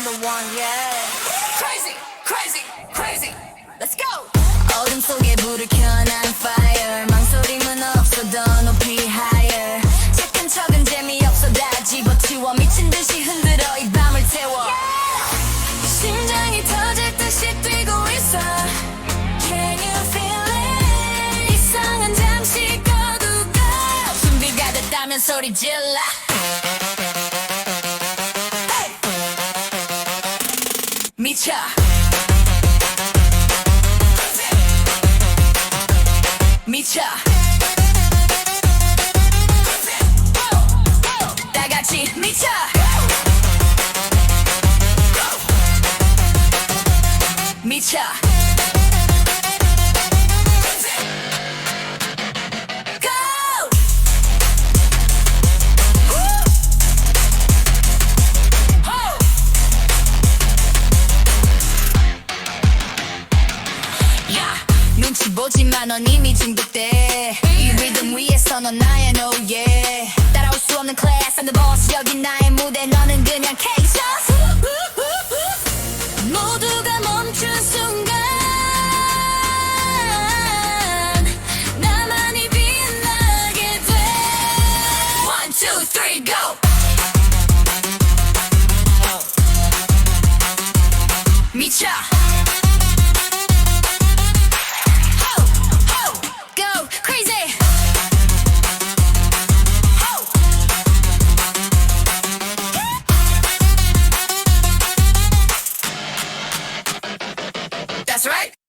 I'm the one, yeah. Crazy, crazy, crazy. Let's go. 어둠 속에 불을 켜난 fire. 망설임은 없어 더 높이 higher. 착한 척은 재미없어 다 집어치워 미친 듯이 흔들어 이 밤을 태워. 심장이 터질 듯이 뛰고 있어. Can you feel it? 이상한 잠시 거두고 준비가 됐다면 소리 질러. 미쳐. 미쳐. 다 같이 미쳐. 미쳐 보지만 넌 이미 중독돼. 이 리듬 위에서 넌 나의 no yeah 따라올 수 없는 class I'm the boss. 여기 나의 무대. 너는 그냥 go! 미쳐 That's right.